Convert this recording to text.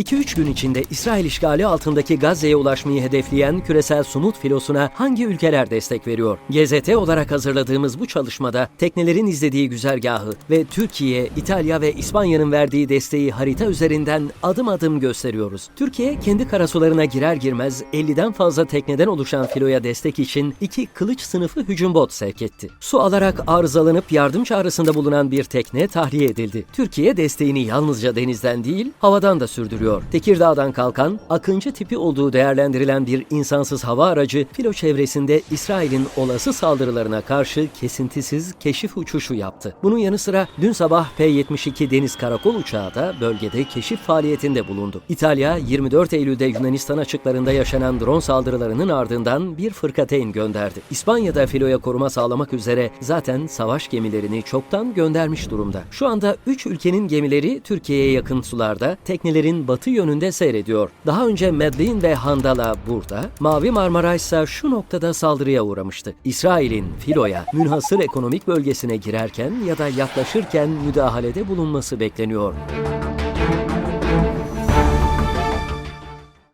2-3 gün içinde İsrail işgali altındaki Gazze'ye ulaşmayı hedefleyen küresel sumut filosuna hangi ülkeler destek veriyor? GZT olarak hazırladığımız bu çalışmada teknelerin izlediği güzergahı ve Türkiye, İtalya ve İspanya'nın verdiği desteği harita üzerinden adım adım gösteriyoruz. Türkiye kendi karasularına girer girmez 50'den fazla tekneden oluşan filoya destek için iki kılıç sınıfı hücum bot sevk etti. Su alarak arızalanıp yardım çağrısında bulunan bir tekne tahliye edildi. Türkiye desteğini yalnızca denizden değil, havadan da sürdürüyor. Tekirdağ'dan kalkan, Akıncı tipi olduğu değerlendirilen bir insansız hava aracı filo çevresinde İsrail'in olası saldırılarına karşı kesintisiz keşif uçuşu yaptı. Bunun yanı sıra dün sabah P-72 deniz karakol uçağı da bölgede keşif faaliyetinde bulundu. İtalya 24 Eylül'de Yunanistan açıklarında yaşanan drone saldırılarının ardından bir fırkateyn gönderdi. İspanya'da filoya koruma sağlamak üzere zaten savaş gemilerini çoktan göndermiş durumda. Şu anda 3 ülkenin gemileri Türkiye'ye yakın sularda teknelerin batı yönünde seyrediyor. Daha önce Medellin ve Handala burada, Mavi Marmara ise şu noktada saldırıya uğramıştı. İsrail'in filoya münhasır ekonomik bölgesine girerken ya da yaklaşırken müdahalede bulunması bekleniyor.